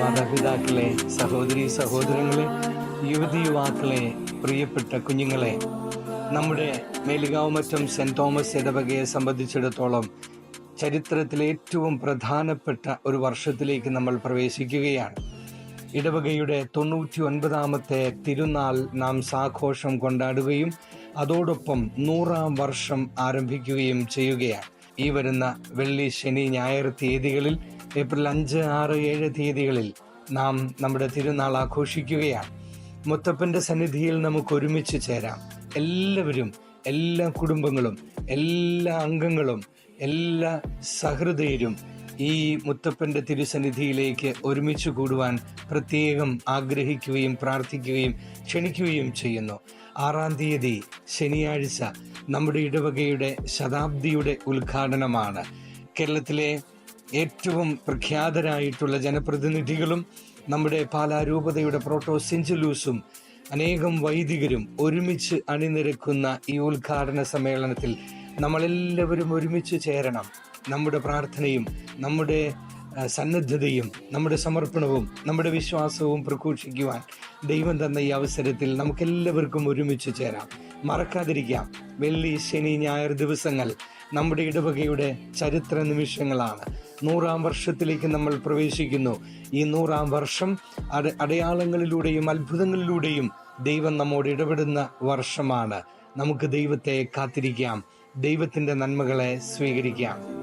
മാതാപിതാക്കളെ സഹോദരി സഹോദരങ്ങളെ യുവതി യുവാക്കളെ പ്രിയപ്പെട്ട കുഞ്ഞുങ്ങളെ നമ്മുടെ മേലുകാവുമറ്റം സെന്റ് തോമസ് ഇടവകയെ സംബന്ധിച്ചിടത്തോളം ചരിത്രത്തിലെ ഏറ്റവും പ്രധാനപ്പെട്ട ഒരു വർഷത്തിലേക്ക് നമ്മൾ പ്രവേശിക്കുകയാണ്. ഇടവകയുടെ തൊണ്ണൂറ്റി ഒൻപതാമത്തെ തിരുനാൾ നാം സാഘോഷം കൊണ്ടാടുകയും അതോടൊപ്പം നൂറാം വർഷം ആരംഭിക്കുകയും ചെയ്യുകയാണ്. ഈ വരുന്ന വെള്ളി ശനി ഞായർ തീയതികളിൽ ഏപ്രിൽ അഞ്ച് ആറ് ഏഴ് തീയതികളിൽ നാം നമ്മുടെ തിരുനാൾ ആഘോഷിക്കുകയാണ്. മുത്തപ്പന്റെ സന്നിധിയിൽ നമുക്ക് ഒരുമിച്ച് ചേരാം. എല്ലാവരും എല്ലാ കുടുംബങ്ങളും എല്ലാ അംഗങ്ങളും എല്ലാ സഹൃദയരും ഈ മുത്തപ്പന്റെ തിരുസന്നിധിയിലേക്ക് ഒരുമിച്ച് കൂടുവാൻ പ്രത്യേകം ആഗ്രഹിക്കുകയും പ്രാർത്ഥിക്കുകയും ക്ഷണിക്കുകയും ചെയ്യുന്നു. ആറാം തീയതി ശനിയാഴ്ച നമ്മുടെ ഇടവകയുടെ ശതാബ്ദിയുടെ ഉദ്ഘാടനമാണ്. കേരളത്തിലെ ഏറ്റവും പ്രഖ്യാതരായിട്ടുള്ള ജനപ്രതിനിധികളും നമ്മുടെ പാലാരൂപതയുടെ പ്രോട്ടോ സെഞ്ചുലൂസും അനേകം വൈദികരും ഒരുമിച്ച് അണിനിരക്കുന്ന ഈ ഉദ്ഘാടന സമ്മേളനത്തിൽ നമ്മളെല്ലാവരും ഒരുമിച്ച് ചേരണം. നമ്മുടെ പ്രാർത്ഥനയും നമ്മുടെ സന്നദ്ധതയും നമ്മുടെ സമർപ്പണവും നമ്മുടെ വിശ്വാസവും പ്രഘോഷിക്കുവാൻ ദൈവം തന്ന ഈ അവസരത്തിൽ നമുക്കെല്ലാവർക്കും ഒരുമിച്ച് ചേരാം. മറക്കാതിരിക്കാം. വെള്ളി ശനി ഞായർ ദിവസങ്ങൾ നമ്മുടെ ഇടവകയുടെ ചരിത്ര നിമിഷങ്ങളാണ്. നൂറാം വർഷത്തിലേക്ക് നമ്മൾ പ്രവേശിക്കുന്നു. ഈ നൂറാം വർഷം അടയാളങ്ങളിലൂടെയും അത്ഭുതങ്ങളിലൂടെയും ദൈവം നമ്മോട് ഇടപെടുന്ന വർഷമാണ്. നമുക്ക് ദൈവത്തെ കാത്തിരിക്കാം. ദൈവത്തിന്റെ നന്മകളെ സ്വീകരിക്കാം.